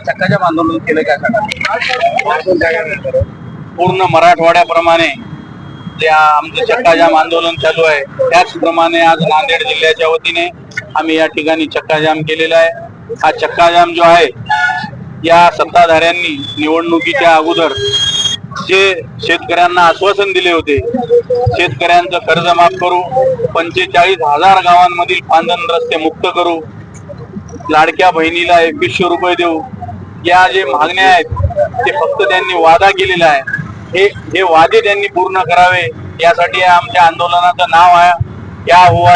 चक्काच्या बांधून केलं काय पूर्ण मराठवाड्याप्रमाणे त्या आमचं चक्काजाम आंदोलन चालू आहे त्याचप्रमाणे आज नांदेड जिल्ह्याच्या वतीने आम्ही या ठिकाणी चक्काजाम केलेला आहे. हा चक्काजाम जो आहे या सत्ताधाऱ्यांनी निवडणुकीच्या अगोदर जे शेतकऱ्यांना आश्वासन दिले होते शेतकऱ्यांचं कर्ज माफ करू पंचेचाळीस हजार गावांमधील पांधन रस्ते मुक्त करू लाडक्या बहिणीला एकवीसशे रुपये देऊ या जे मागण्या आहेत ते फक्त त्यांनी वादा केलेला आहे. हे हे वादे त्यांनी पूर्ण करावे यासाठी आमच्या आंदोलनाचं नाव आहे या हुआ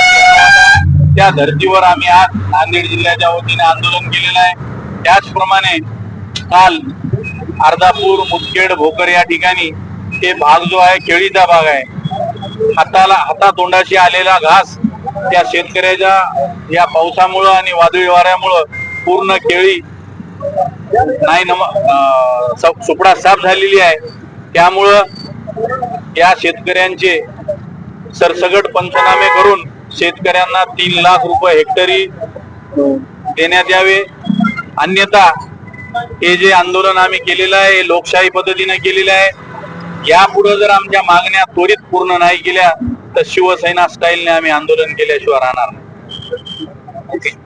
त्या धर्तीवर आम्ही आज नांदेड जिल्ह्याच्या वतीने आंदोलन केलेलं आहे. त्याचप्रमाणे काल अर्धापूर मुदखेड भोकर या ठिकाणी हे भाग जो आहे केळीचा भाग आहे. हाताला हातातोंडाशी आलेला घास त्या शेतकऱ्याच्या या पावसामुळं आणि वादळी वाऱ्यामुळं पूर्ण केळी नाही नम सुपडा साफ झालेली आहे. त्यामुळं या शेतकऱ्यांचे सरसगट पंचनामे करून शेतकऱ्यांना तीन लाख रुपये हेक्टरी देण्यात यावे. अन्यथा हे जे आंदोलन आम्ही केलेलं आहे लोकशाही पद्धतीने केलेलं आहे यापुढे जर आमच्या मागण्या त्वरित पूर्ण नाही केल्या तर शिवसेना स्टाईलने आम्ही आंदोलन केल्याशिवाय राहणार नाही.